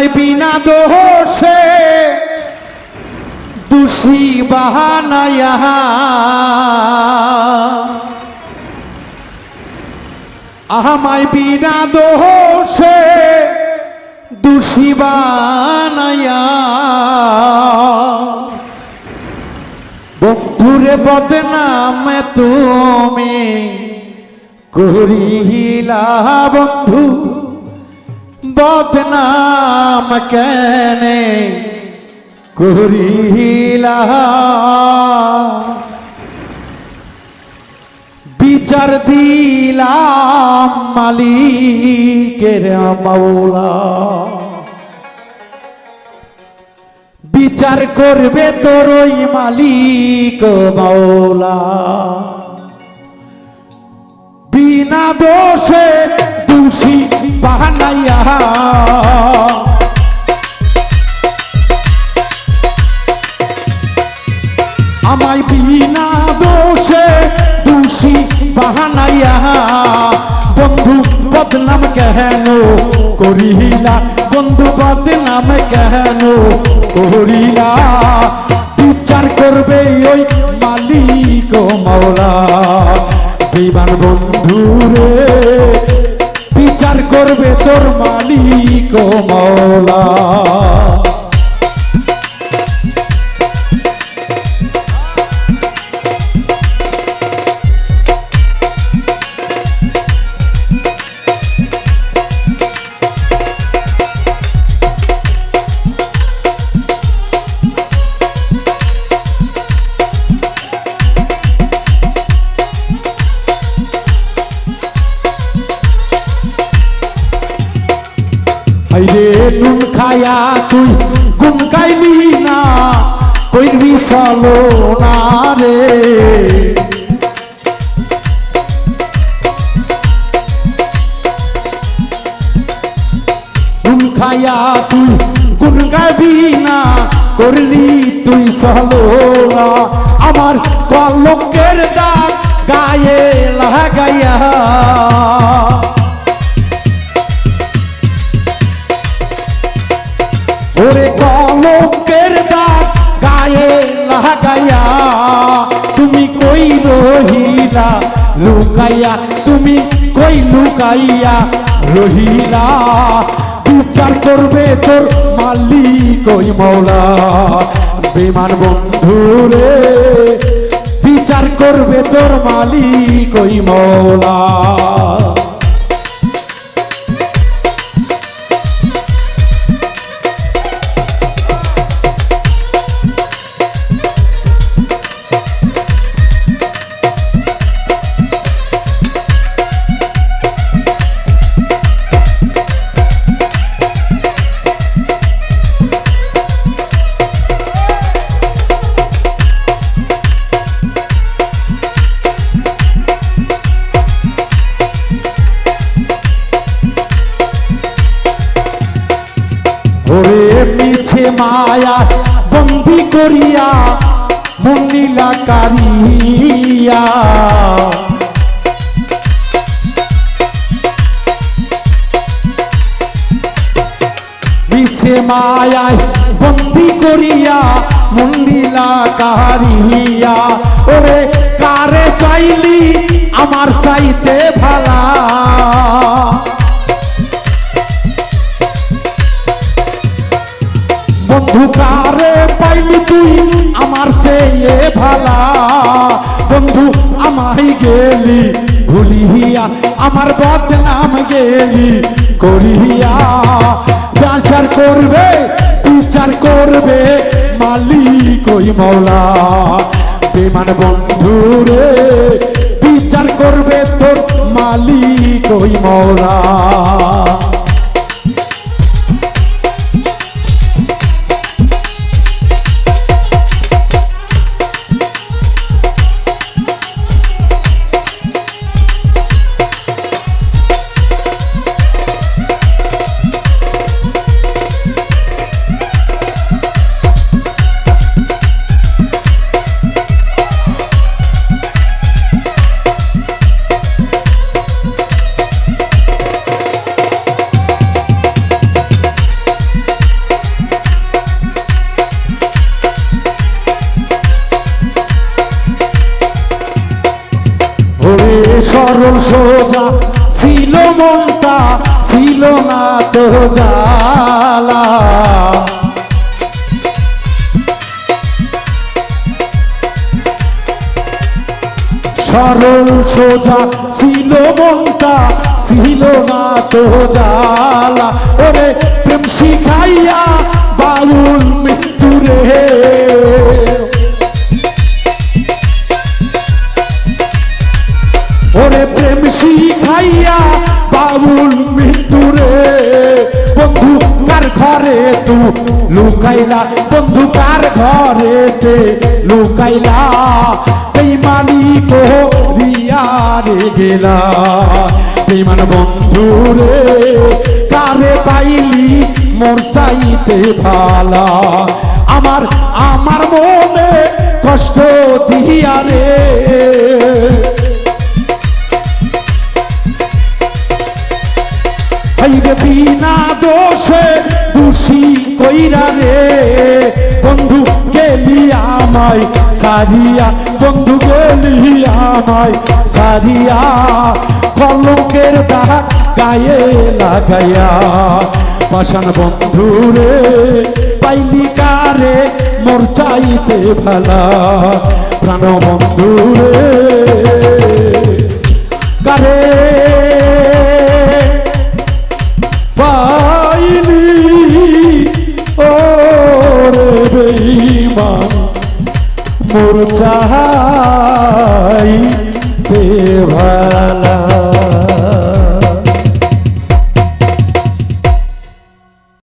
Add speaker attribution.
Speaker 1: আমায় বিনা দোষে। দোষী বাহানায়া আমায় বিনা দোষে। দোষী বানায়া বন্ধুরে বদনাম তুমি করিলা বন্ধু। বদনাম কেনে করিলা বিচার দিলাম মালিকের মাওলা বিচার করবে তোর ওই মালিক মাওলা বিনা দোষে দোষী বাহানাইয়া। আমায় বিনা দোষে দোষী বাহানাইয়া। বন্ধু বদনাম কেন করিলা? বন্ধু বদনাম কেন করিলা? বিচার করবে ওই মালিক মাওলা। বিমান বন্ধু রে বিচার করবে তোর মালিক ও মাওলা। হাইরে নুন খায়া তুই গুম গাইলি না কইবি চলো না রে। নুন খায়া তুই গুন গাইবি না করলি তুই চলো না। আমার কলকের দাগ গায়ে লাগাইয়া রহিলা, লুকাইয়া, তুমি কই লুকাইয়া রহিলা? বিচার করবে তোর মালিক ওই মৌলা। বিমান বন্ধু রে, বিচার করবে তোর মালিক ওই মৌলা। মিছে মায়া, বন্দি করিয়া মন্দিলা কারিয়া মিছে মায়ায় বন্দি করিয়া মন্দিলা কারিয়া ওরে কারে চাইলি আমার চাইতে ভালা? বন্ধু কারে পাইলি তুই আমার চেয়ে ভালা। বন্ধু আমাই গেলি, ভুলিয়া আমার বদনাম গেলি, করিয়া। বিচার করবে বিচার করবে মালিক ওই মৌলা বেমান বন্ধু রে, বিচার করবে তোর মালিক ওই মৌলা সরল সোজা ছিল মনটা, ছিল না তো জালা সরল সোজা ছিল মনটা, ছিল না তো জালা ওরে প্রেম শিখাইয়া বাউল মৃত্যুরে। ওরে শিখাইয়া বাউল মৃত্যুরে বন্ধু কার ঘরে তু? লুকাইলা, বন্ধু কার ঘরেতে লুকাইলা, বেইমানি করিয়া রে গেলা। বেইমান বন্ধু রে, কারে পাইলি মোর চাইতে ভালা? আমার আমার মনে কষ্ট দিয়া রে। কইরা রে, বন্ধু গেলি আমায়, সারিয়া, বন্ধু গেলি আমায়, সারিয়া গায়ে লাগাইয়া। পাশান বন্ধু রে, পাইলি কারে, মোর চাইতে ভালা। প্রাণ বন্ধু রে, কারে বেঈমান মোর চাহাই তে